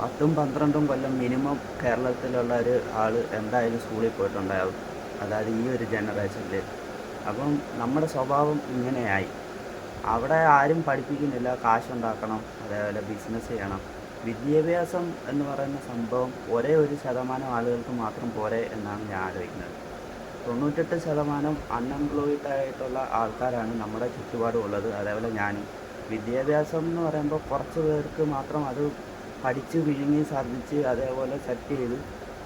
പത്തും പന്ത്രണ്ടും കൊല്ലം മിനിമം കേരളത്തിലുള്ള ഒരു ആൾ എന്തായാലും സ്കൂളിൽ പോയിട്ടുണ്ടാവും. അതായത് ഈ ഒരു ജനറേഷനിൽ അപ്പം നമ്മുടെ സ്വഭാവം ഇങ്ങനെയായി. അവിടെ ആരും പഠിപ്പിക്കുന്നില്ല. കാശുണ്ടാക്കണം. അതേപോലെ ബിസിനസ് ചെയ്യണം. വിദ്യാഭ്യാസം എന്ന് പറയുന്ന സംഭവം ഒരേ ഒരു ശതമാനം ആളുകൾക്ക് മാത്രം പോരെ എന്നാണ് ഞാൻ ആലോചിക്കുന്നത്. തൊണ്ണൂറ്റെട്ട് ശതമാനം അൺഎംപ്ലോയിഡ് ആയിട്ടുള്ള ആൾക്കാരാണ് നമ്മുടെ ചുറ്റുപാടും ഉള്ളത്. അതേപോലെ ഞാനും. വിദ്യാഭ്യാസം എന്ന് പറയുമ്പോൾ കുറച്ച് പേർക്ക് മാത്രം അത് പഠിച്ച് വിഴുങ്ങി ഛർദ്ദിച്ച് അതേപോലെ സെറ്റ് ചെയ്ത്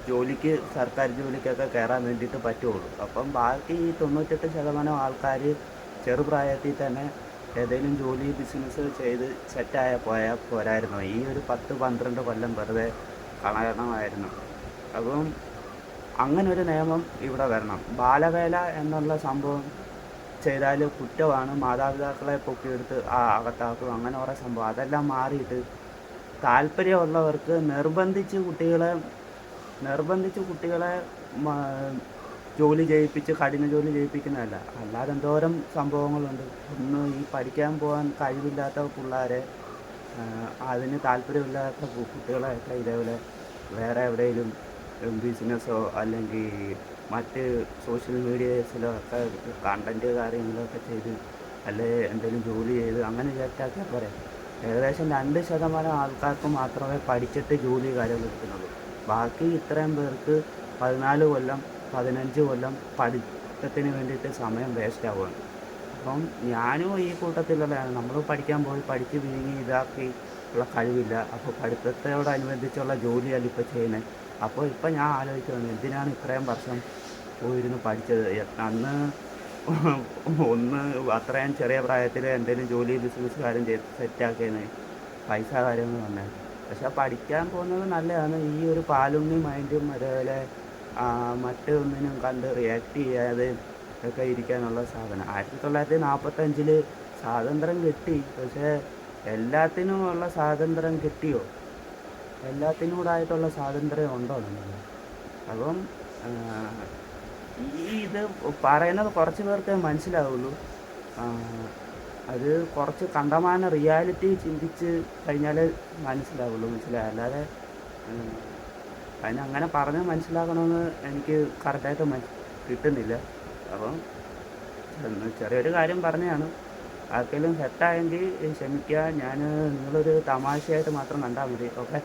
ജോലിക്ക് സർക്കാർ ജോലിക്കൊക്കെ കയറാൻ വേണ്ടിയിട്ട് പറ്റുള്ളൂ. അപ്പം ബാക്കി ഈ തൊണ്ണൂറ്റെട്ട് ശതമാനം ആൾക്കാർ ചെറുപ്രായത്തിൽ തന്നെ ഏതെങ്കിലും ജോലി ബിസിനസ് ചെയ്ത് സെറ്റായ പോയാൽ പോരായിരുന്നു. ഈ ഒരു പത്ത് പന്ത്രണ്ട് കൊല്ലം വെറുതെ കളയണമായിരുന്നു അപ്പം അങ്ങനൊരു നിയമം ഇവിടെ വരണം. ബാലവേല എന്നുള്ള സംഭവം ചെയ്താൽ കുറ്റമാണ്. മാതാപിതാക്കളെ പൊക്കിയെടുത്ത് ആ അകത്താക്കും. അങ്ങനെ കുറേ സംഭവം. അതെല്ലാം മാറിയിട്ട് താല്പര്യമുള്ളവർക്ക് നിർബന്ധിച്ച് കുട്ടികളെ നിർബന്ധിച്ച് കുട്ടികളെ ജോലി ചെയ്യിപ്പിച്ച് കഠിന ജോലി ചെയ്യിപ്പിക്കുന്നതല്ല. അല്ലാതെ എന്തോരം സംഭവങ്ങളുണ്ട്. ഇന്ന് ഈ പഠിക്കാൻ പോകാൻ കഴിവില്ലാത്ത പിള്ളേരെ അതിന് താല്പര്യമില്ലാത്ത കുട്ടികളെയൊക്കെ ഇതേപോലെ വേറെ എവിടെയെങ്കിലും ബിസിനസ്സോ അല്ലെങ്കിൽ മറ്റ് സോഷ്യൽ മീഡിയസിലോ ഒക്കെ കണ്ടന്റ് കാര്യങ്ങളൊക്കെ ചെയ്ത് അല്ലെങ്കിൽ എന്തെങ്കിലും ജോലി ചെയ്ത് അങ്ങനെ ചേട്ടാക്കിയാൽ പോരെ ഏകദേശം രണ്ട് ശതമാനം ആൾക്കാർക്ക് മാത്രമേ പഠിച്ചിട്ട് ജോലി കാര്യം കിട്ടുന്നുള്ളൂ. ബാക്കി ഇത്രയും പേർക്ക് പതിനാല് കൊല്ലം പതിനഞ്ച് കൊല്ലം പഠിത്തത്തിന് വേണ്ടിയിട്ട് സമയം വേസ്റ്റ് ആവുകയാണ്. അപ്പം ഞാനും ഈ കൂട്ടത്തിലുള്ളതാണ്. നമ്മൾ പഠിക്കാൻ പോയി പഠിച്ച് വിഴുങ്ങി ഇതാക്കി ഉള്ള കഴിവില്ല. അപ്പോൾ പഠിത്തത്തോടനുബന്ധിച്ചുള്ള ജോലിയല്ല ഇപ്പോൾ ചെയ്യുന്നത് അപ്പോൾ ഇപ്പം ഞാൻ ആലോചിക്കുന്നത് എന്തിനാണ് ഇത്രയും വർഷം പോയിരുന്ന് പഠിച്ചത്? അന്ന് ഒന്ന് അത്രയും ചെറിയ പ്രായത്തിൽ എന്തെങ്കിലും ജോലി ബിസിനസ് കാര്യം ചെയ്ത് സെറ്റാക്കിയെന്ന് പൈസ കാര്യങ്ങൾ തന്നെ പക്ഷെ പഠിക്കാൻ പോകുന്നത് നല്ലതാണ്. ഈ ഒരു പാലുണ്ണി മൈൻഡും അതേപോലെ മറ്റൊന്നിനും കണ്ട് റിയാക്ട് ചെയ്യാതെ ഒക്കെ ഇരിക്കാനുള്ള സാധനം. ആയിരത്തി തൊള്ളായിരത്തി നാൽപ്പത്തഞ്ചിൽ സ്വാതന്ത്ര്യം കിട്ടി. പക്ഷേ എല്ലാത്തിനും ഉള്ള സ്വാതന്ത്ര്യം കിട്ടിയോ? എല്ലാത്തിനും കൂടെ സ്വാതന്ത്ര്യം ഉണ്ടോ? നമ്മൾ അപ്പം ഈ ഇത് പറയുന്നത് കുറച്ച് പേർക്കേ മനസ്സിലാവുള്ളൂ. അത് കുറച്ച് കണ്ടമാന റിയാലിറ്റി ചിന്തിച്ച് കഴിഞ്ഞാലേ മനസ്സിലാവുള്ളൂ മനസ്സിലായി? അല്ലാതെ അതിനങ്ങനെ പറഞ്ഞ് മനസ്സിലാക്കണമെന്ന് എനിക്ക് കറക്റ്റായിട്ട് കിട്ടുന്നില്ല. അപ്പം ചെറിയൊരു കാര്യം പറഞ്ഞതാണ്. ആർക്കെങ്കിലും സെറ്റായെങ്കിൽ ക്ഷമിക്കുക ഞാൻ നിങ്ങളൊരു തമാശയായിട്ട് മാത്രം കണ്ടാൽ മതി ഓക്കെ?